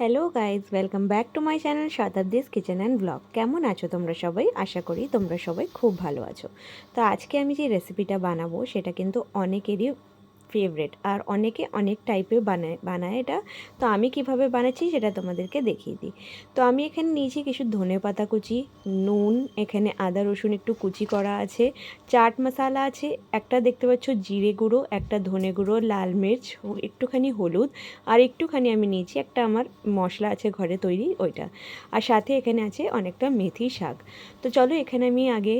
Hello guys welcome back to my channel Shatabdi's kitchen and blog কেমন আছো তোমরা সবাই? আশা করি তোমরা সবাই খুব ভালো আছো। তো আজকে আমি যে রেসিপিটা বানাবো, সেটা কিন্তু অনেকেরই ফেভারেট আর অনেকে অনেক টাইপের বানায় বানায় এটা। তো আমি কীভাবে বানাচ্ছি সেটা তোমাদেরকে দেখিয়ে দিই। তো আমি এখানে নিয়েছি কিছু ধনে পাতা কুচি, নুন, এখানে আদা, রসুন একটু কুচি করা আছে, চাট মশলা আছে, একটা দেখতে পাচ্ছ জিরে গুঁড়ো, একটা ধনে গুঁড়ো, লাল মির্চ, একটুখানি হলুদ, আর একটুখানি আমি নিয়েছি একটা আমার মশলা আছে ঘরে তৈরি ওইটা। আর সাথে এখানে আছে অনেকটা মেথি শাক। তো চলো এখানে আমি আগে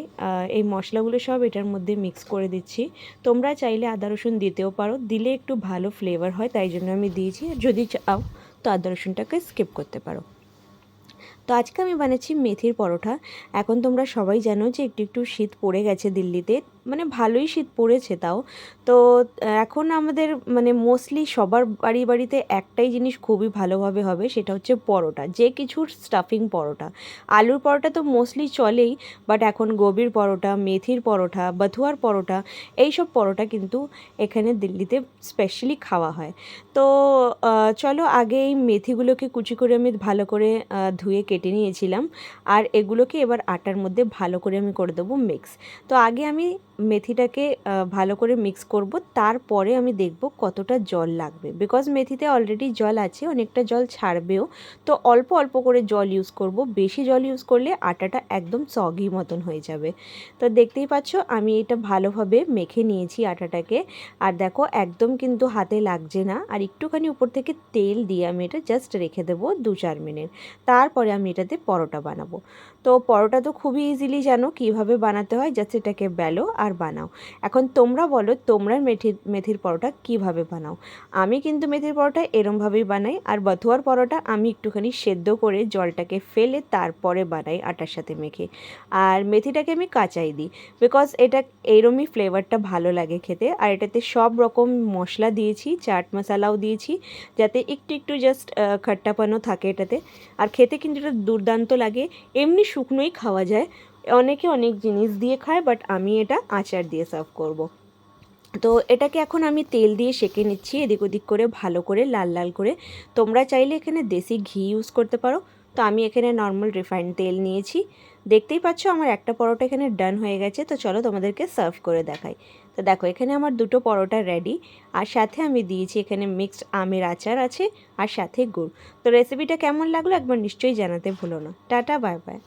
এই মশলাগুলো সব এটার মধ্যে মিক্স করে দিচ্ছি। তোমরা চাইলে আদা, রসুন দিতেও পারো, দিলে একটু ভালো ফ্লেভার হয়, তাই জন্য আমি দিয়েছি। যদি চাও, তো আদা রসুনটাকে স্কিপ করতে পারো। তো আজকে আমি বানাচ্ছি মেথির পরোটা। এখন তোমরা সবাই জানো যে একটু একটু শীত পড়ে গেছে দিল্লিতে। মানে ভালোই শীত পড়েছে তাও। তো এখন আমাদের মানে মোস্টলি সবার বাড়ি বাড়িতে একটাই জিনিস খুবই ভালোভাবে হবে, সেটা হচ্ছে পরোটা। যে কিছুর স্টাফিং পরোটা। আলুর পরোটা তো মোস্টলি চলেই বাট এখন গোবির পরোটা, মেথির পরোটা বাথুয়ার পরোটা এই সব পরোটা কিন্তু এখানে দিল্লিতে স্পেশালি খাওয়া হয়। তো চলো আগে এই মেথিগুলোকে কুচি করে আমি ভালো করে ধুয়ে কেটে নিয়েছিলাম। আর এগুলোকে এবার আটার মধ্যে ভালো করে আমি করে দেবো মিক্স তো আগে আমি মেথিটাকে ভালো করে মিক্স করব, তারপরে আমি দেখব কতটা জল লাগবে। বিকজ মেথিতে অলরেডি জল আছে, অনেকটা জল ছাড়বেও, তো অল্প অল্প করে জল ইউজ করব। বেশি জল ইউজ করলে আটাটা একদম সগি মতন হয়ে যাবে। তো দেখতেই পাচ্ছ, আমি এটা ভালোভাবে মেখে নিয়েছি আটাটাকে। আর দেখো, একদম কিন্তু হাতে লাগছে না। আর একটুখানি উপর থেকে তেল দিয়ে আমি এটা জাস্ট রেখে দেবো দু চার মিনিট। তারপরে আমি এটাতে পরোটা বানাবো। তো পরোটা তো খুবই ইজিলি জানো কীভাবে বানাতে হয়? জাস্ট এটাকে বেলো আর বানাও। এখন তোমরা বলো, তোমরা মেথির মেথির পরোটা কীভাবে বানাও? আমি কিন্তু মেথির পরোটা এরমভাবেই বানাই আর বথুয়ার পরোটা আমি একটুখানি সেদ্ধ করে জলটাকে ফেলে তারপরে বানাই আটার সাথে মেখে। আর মেথিটাকে আমি কাঁচাই দিই বিকজ এটা এইরমই ফ্লেভারটা ভালো লাগে খেতে। আর এটাতে সব রকম মশলা দিয়েছি, চাট মশলাও দিয়েছি, যাতে একটু একটু জাস্ট খট্টাপানও থাকে এটাতে। আর খেতে কিন্তু এটা দুর্দান্ত লাগে। এমনি শুকনোই খাওয়া যায়। অনেকে অনেক জিনিস দিয়ে খায় বাট আমি এটা আচার দিয়ে সার্ভ করব। তো এটাকে এখন আমি তেল দিয়ে সেঁকে নিচ্ছি, এদিক ওদিক করে ভালো করে, লাল লাল করে। তোমরা চাইলে এখানে দেশি ঘি ইউজ করতে পারো। তো আমি এখানে নর্মাল রিফাইন্ড তেল নিয়েছি। দেখতেই পাচ্ছ আমার একটা পরোটা এখানে ডান হয়ে গেছে, তো চলো তোমাদেরকে সার্ভ করে দেখাই। তো দেখো, এখানে আমার দুটো পরোটা রেডি আর সাথে আমি দিয়েছি এখানে মিক্সড আমের আচার আছে, আর সাথে গুড়। তো রেসিপিটা কেমন লাগল একবার নিশ্চয়ই জানাতে ভুলো না। Tata bye bye